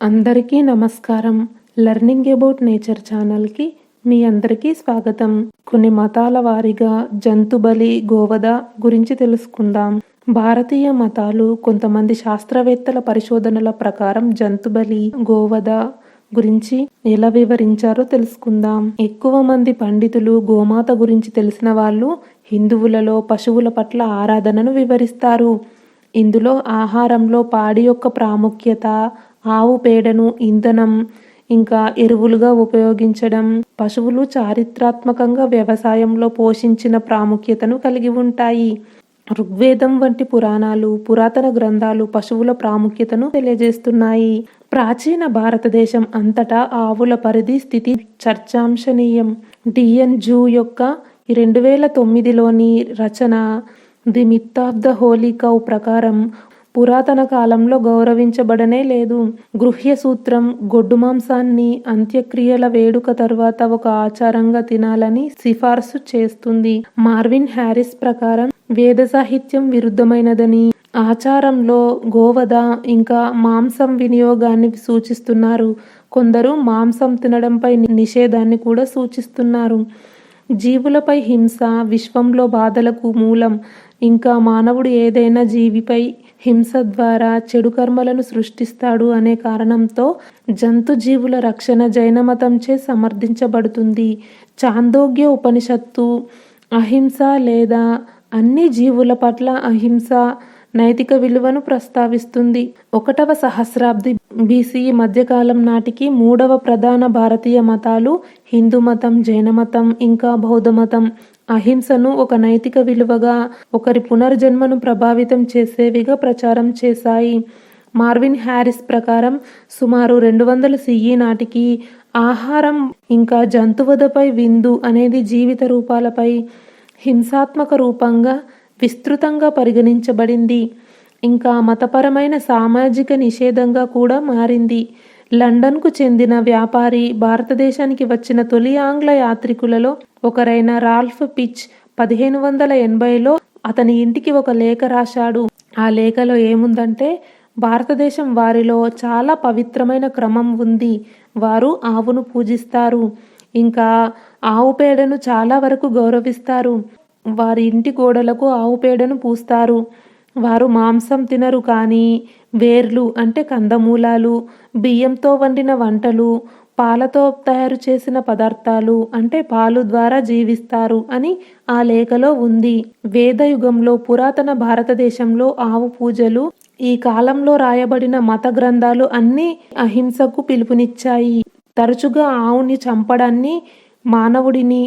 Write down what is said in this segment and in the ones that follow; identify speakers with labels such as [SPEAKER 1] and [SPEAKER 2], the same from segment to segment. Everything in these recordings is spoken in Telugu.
[SPEAKER 1] అందరికీ నమస్కారం. లెర్నింగ్ అబౌట్ నేచర్ ఛానల్కి మీ అందరికీ స్వాగతం. కొన్ని మతాల వారీగా జంతు బలి గోవధ గురించి తెలుసుకుందాం. భారతీయ మతాలు కొంతమంది శాస్త్రవేత్తల పరిశోధనల ప్రకారం జంతు బలి గోవధ గురించి ఎలా వివరించారో తెలుసుకుందాం. ఎక్కువ మంది పండితులు గోమాత గురించి తెలిసిన వాళ్ళు హిందువులలో పశువుల పట్ల ఆరాధనను వివరిస్తారు. ఇందులో ఆహారంలో పాడి యొక్క ప్రాముఖ్యత ఆవు పేడను ఇంధనం ఇంకా ఎరువులుగా ఉపయోగించడం పశువులు చారిత్రాత్మకంగా వ్యవసాయంలో పోషించిన ప్రాముఖ్యతను కలిగి ఉంటాయి. ఋగ్వేదం వంటి పురాణాలు పురాతన గ్రంథాలు పశువుల ప్రాముఖ్యతను తెలియజేస్తున్నాయి. ప్రాచీన భారతదేశం అంతటా ఆవుల పరిధి స్థితి చర్చాంశనీయం. డిఎన్ జూ యొక్క రెండు వేల తొమ్మిదిలోని రచన the myth of the holy cow ప్రకారం పురాతన కాలంలో గౌరవించబడనే లేదు. గృహ్య సూత్రం గొడ్డు మాంసాన్ని అంత్యక్రియల వేడుక తర్వాత ఒక ఆచారంగా తినాలని సిఫార్సు చేస్తుంది. మార్విన్ హ్యారిస్ ప్రకారం వేద సాహిత్యం విరుద్ధమైనదని ఆచారంలో గోవధ ఇంకా మాంసం వినియోగాన్ని సూచిస్తున్నారు. కొందరు మాంసం తినడంపై నిషేధాన్ని కూడా సూచిస్తున్నారు. జీవులపై హింస విశ్వంలో బాధలకు మూలం ఇంకా మానవుడు ఏదైనా జీవిపై హింస ద్వారా చెడు కర్మలను సృష్టిస్తాడు అనే కారణంతో జంతు జీవుల రక్షణ జైన మతంచే సమర్థించబడుతుంది. చాందోగ్య ఉపనిషత్తు అహింస లేదా అన్ని జీవుల పట్ల అహింస నైతిక విలువను ప్రస్తావిస్తుంది. ఒకటవ సహస్రాబ్ది బీసీ మధ్యకాలం నాటికి మూడవ ప్రధాన భారతీయ మతాలు హిందూ మతం జైన మతం ఇంకా బౌద్ధ మతం. అహింసను ఒక నైతిక విలువగా ఒకరి పునర్జన్మను ప్రభావితం చేసేవిగా ప్రచారం చేశాయి. మార్విన్ హ్యారిస్ ప్రకారం సుమారు రెండు వందల సిఈ నాటికి ఆహారం ఇంకా జంతువధపై విందు అనేది జీవిత రూపాలపై హింసాత్మక రూపంగా విస్తృతంగా పరిగణించబడింది. ఇంకా మతపరమైన సామాజిక నిషేధంగా కూడా మారింది. లండన్కు చెందిన వ్యాపారి భారతదేశానికి వచ్చిన తొలి ఆంగ్ల యాత్రికులలో ఒకరైన రాల్ఫ్ పిచ్ పదిహేను వందల ఎనభైలో అతని ఇంటికి ఒక లేఖ రాశాడు. ఆ లేఖలో ఏముందంటే భారతదేశం వారిలో చాలా పవిత్రమైన క్రమం ఉంది. వారు ఆవును పూజిస్తారు. ఇంకా ఆవు పేడను చాలా వరకు గౌరవిస్తారు. వారి ఇంటి గోడలకు ఆవు పేడను పూస్తారు. వారు మాంసం తినరు కానీ వేర్లు అంటే కందమూలాలు బియ్యంతో వండిన వంటలు పాలతో తయారు చేసిన పదార్థాలు అంటే పాలు ద్వారా జీవిస్తారు అని ఆ లేఖలో ఉంది. వేదయుగంలో పురాతన భారతదేశంలో ఆవు పూజలు ఈ కాలంలో రాయబడిన మత గ్రంథాలు అన్నీ అహింసకు పిలుపునిచ్చాయి. తరచుగా ఆవుని చంపడాన్ని మానవుడిని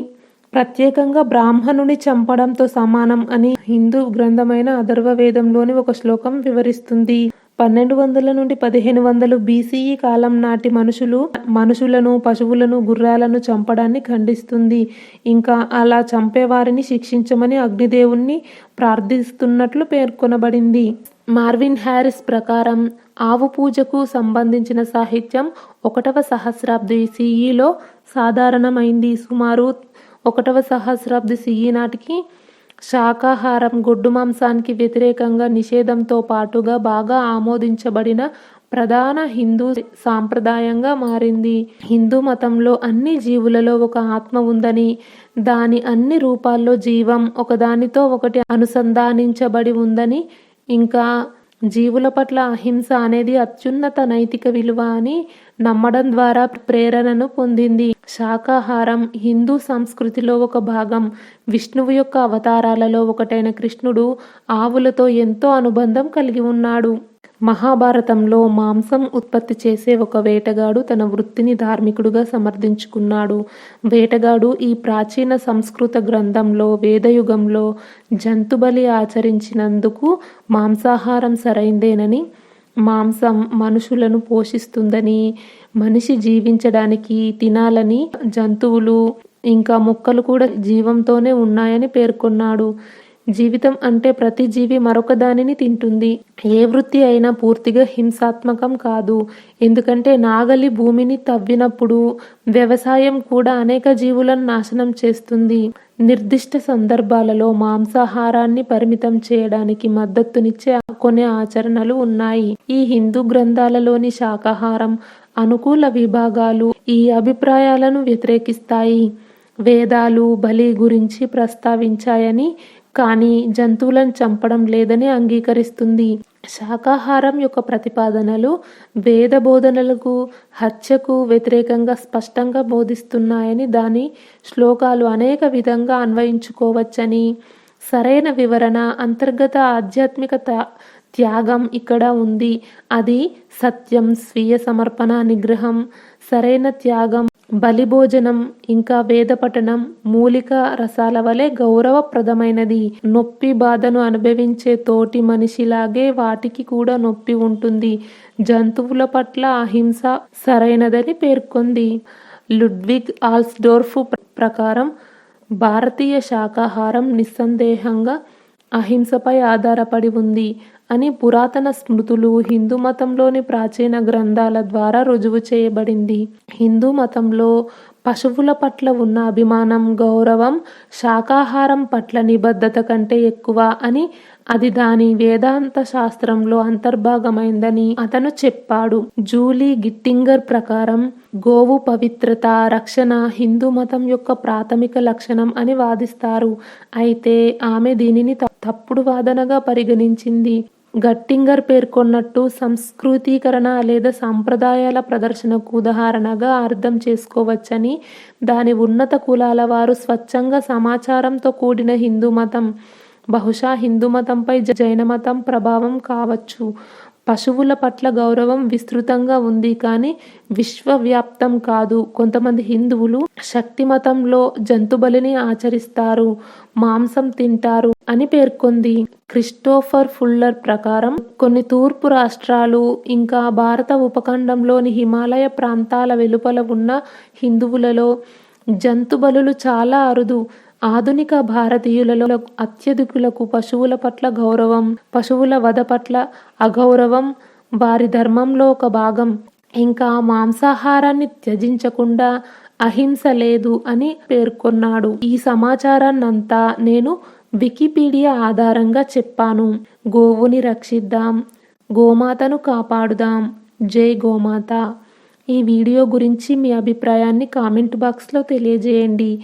[SPEAKER 1] ప్రత్యేకంగా బ్రాహ్మణుని చంపడంతో సమానం అని హిందూ గ్రంథమైన అథర్వవేదంలోని ఒక శ్లోకం వివరిస్తుంది. పన్నెండు వందల నుండి పదిహేను వందలు బీసీఈ కాలం నాటి మనుషులు మనుషులను పశువులను గుర్రాలను చంపడాన్ని ఖండిస్తుంది. ఇంకా అలా చంపేవారిని శిక్షించమని అగ్నిదేవుణ్ణి ప్రార్థిస్తున్నట్లు పేర్కొనబడింది. మార్విన్ హ్యారిస్ ప్రకారం ఆవు పూజకు సంబంధించిన సాహిత్యం ఒకటవ సహస్రాబ్ది సిఈలో సాధారణమైంది. సుమారు ఒకటవ సహస్రాబ్ది సిఈ నాటికి శాకాహారం గొడ్డు మాంసానికి వ్యతిరేకంగా నిషేధంతో పాటుగా బాగా ఆమోదించబడిన ప్రధాన హిందూ సాంప్రదాయంగా మారింది. హిందూ మతంలో అన్ని జీవులలో ఒక ఆత్మ ఉందని దాని అన్ని రూపాల్లో జీవం ఒకదానితో ఒకటి అనుసంధానించబడి ఉందని ఇంకా జీవుల పట్ల అహింస అనేది అత్యున్నత నైతిక విలువ అని నమ్మడం ద్వారా ప్రేరణను పొందింది. శాకాహారం హిందూ సంస్కృతిలో ఒక భాగం విష్ణువు యొక్క అవతారాలలో ఒకటైన కృష్ణుడు ఆవులతో ఎంతో అనుబంధం కలిగి ఉన్నాడు. మహాభారతంలో మాంసం ఉత్పత్తి చేసే ఒక వేటగాడు తన వృత్తిని ధార్మికుడుగా సమర్థించుకున్నాడు. వేటగాడు ఈ ప్రాచీన సంస్కృత గ్రంథంలో వేదయుగంలో జంతుబలి ఆచరించినందుకు మాంసాహారం సరైందేనని మాంసం మనుషులను పోషిస్తుందని మనిషి జీవించడానికి తినాలని జంతువులు ఇంకా మొక్కలు కూడా జీవంతోనే ఉన్నాయని పేర్కొన్నాడు. జీవితం అంటే ప్రతి జీవి మరొక దానిని తింటుంది. ఏ వృత్తి అయినా పూర్తిగా హింసాత్మకం కాదు. ఎందుకంటే నాగలి భూమిని తవ్వినప్పుడు వ్యవసాయం కూడా అనేక జీవులను నాశనం చేస్తుంది. నిర్దిష్ట సందర్భాలలో మాంసాహారాన్ని పరిమితం చేయడానికి మద్దతునిచ్చే కొన్ని ఆచరణలు ఉన్నాయి. ఈ హిందూ గ్రంథాలలోని శాకాహారం అనుకూల విభాగాలు ఈ అభిప్రాయాలను వ్యతిరేకిస్తాయి. వేదాలు బలి గురించి ప్రస్తావించాయని కానీ జంతువులను చంపడం లేదని అంగీకరిస్తుంది. శాకాహారం యొక్క ప్రతిపాదనలు వేద బోధనలకు హత్యకు వ్యతిరేకంగా స్పష్టంగా బోధిస్తున్నాయని దాని శ్లోకాలు అనేక విధంగా అన్వయించుకోవచ్చని. సరైన వివరణ అంతర్గత ఆధ్యాత్మిక త్యాగం ఇక్కడ ఉంది. అది సత్యం స్వీయ సమర్పణ నిగ్రహం సరైన త్యాగం బలిభోజనం ఇంకా వేద పఠనం మూలిక రసాల వలె గౌరవప్రదమైనది. నొప్పి బాధను అనుభవించే తోటి మనిషిలాగే వాటికి కూడా నొప్పి ఉంటుంది. జంతువుల పట్ల అహింస సరైనదని పేర్కొంది. లుడ్విగ్ ఆల్స్డోర్ఫ్ ప్రకారం భారతీయ శాకాహారం నిస్సందేహంగా అహింసపై ఆధారపడి ఉంది అని పురాతన స్మృతులు హిందూ మతంలోని ప్రాచీన గ్రంథాల ద్వారా రుజువు చేయబడింది. హిందూ మతంలో పశువుల పట్ల ఉన్న అభిమానం గౌరవం శాకాహారం పట్ల నిబద్ధత కంటే ఎక్కువ అని అది దాని వేదాంత శాస్త్రంలో అంతర్భాగమైందని అతను చెప్పాడు. జూలీ గిట్టింగర్ ప్రకారం గోవు పవిత్రత రక్షణ హిందూ మతం యొక్క ప్రాథమిక లక్షణం అని వాదిస్తారు. అయితే ఆమె దీనిని తప్పుడు వాదనగా పరిగణించింది. గట్టింగర్ పేర్కొన్నట్టు సంస్కృతీకరణ లేదా సాంప్రదాయాల ప్రదర్శనకు ఉదాహరణగా అర్థం చేసుకోవచ్చని దాని ఉన్నత కులాల వారు స్వచ్ఛంగా సమాచారంతో కూడిన హిందూ మతం బహుశా హిందూ మతంపై జైన మతం ప్రభావం కావచ్చు. పశువుల పట్ల గౌరవం విస్తృతంగా ఉంది కానీ విశ్వవ్యాప్తం కాదు. కొంతమంది హిందువులు శక్తి మతంలో జంతుబలిని ఆచరిస్తారు మాంసం తింటారు అని పేర్కొంది. క్రిస్టోఫర్ ఫుల్లర్ ప్రకారం కొన్ని తూర్పు రాష్ట్రాలు ఇంకా భారత ఉపఖండంలోని హిమాలయ ప్రాంతాల వెలుపల ఉన్న హిందువులలో జంతుబలులు చాలా అరుదు. ఆధునిక భారతీయులలో అత్యధికులకు పశువుల పట్ల గౌరవం పశువుల వధ పట్ల అగౌరవం వారి ధర్మంలో ఒక భాగం. ఇంకా మాంసాహారాన్ని త్యజించకుండా అహింస లేదు అని పేర్కొన్నాడు. ఈ సమాచారాన్నంతా నేను వికీపీడియా ఆధారంగా చెప్పాను. గోవుని రక్షిద్దాం గోమాతను కాపాడుదాం. జై గోమాత. ఈ వీడియో గురించి మీ అభిప్రాయాన్ని కామెంట్ బాక్స్లో తెలియజేయండి.